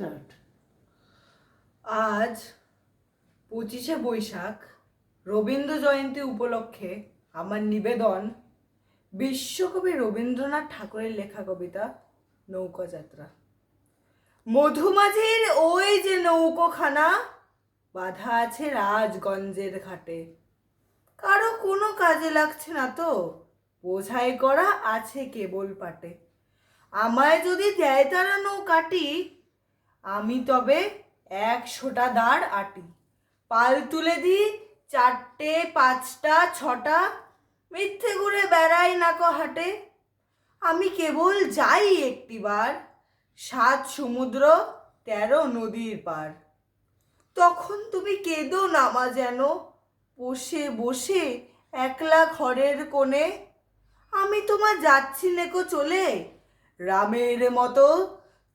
Start? আজ পঁচিশে বৈশাখ, রবীন্দ্র জয়ন্তী উপলক্ষে আমার নিবেদন বিশ্বকবি রবীন্দ্রনাথ ঠাকুরের লেখা কবিতা নৌকা যাত্রা মধুমাঝির ওই যে নৌকোখানা, বাধা আছে রাজগঞ্জের ঘাটে। কারও কোনো কাজে লাগছে না তো, বোঝাই করা আছে কেবল পাটে। আমায় যদি দেয় তারা নৌকাটি আমি তবে একশোটা দাঁড় আটি। পাল তুলে দিই চারটে, পাঁচটা, ছটা, মিথ্যে ঘুরে বেড়াই না নাকো হাটে। আমি কেবল যাই একটিবার সাত সমুদ্র, তেরো নদীর পার। তখন তুমি কেঁদো নামা যেন বসে বসে একলা ঘরের কোণে। আমি তোমার যাচ্ছি নেকো চলে, রামের মতো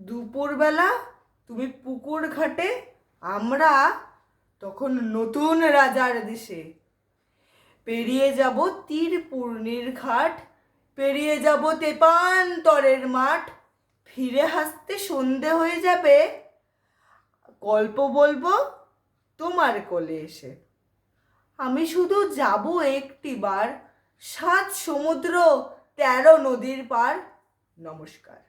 দুপুরবেলা তুমি পুকুর ঘাটে, আমরা তখন নতুন রাজার দেশে। পেরিয়ে যাব তীর পূর্ণির ঘাট, পেরিয়ে যাব তেপান্তরের মাঠ। ফিরে হাসতে সন্ধে হয়ে যাবে, গল্প বলব তোমার কোলে এসে। আমি শুধু যাব একটিবার সাত সমুদ্র তেরো নদীর পার। নমস্কার।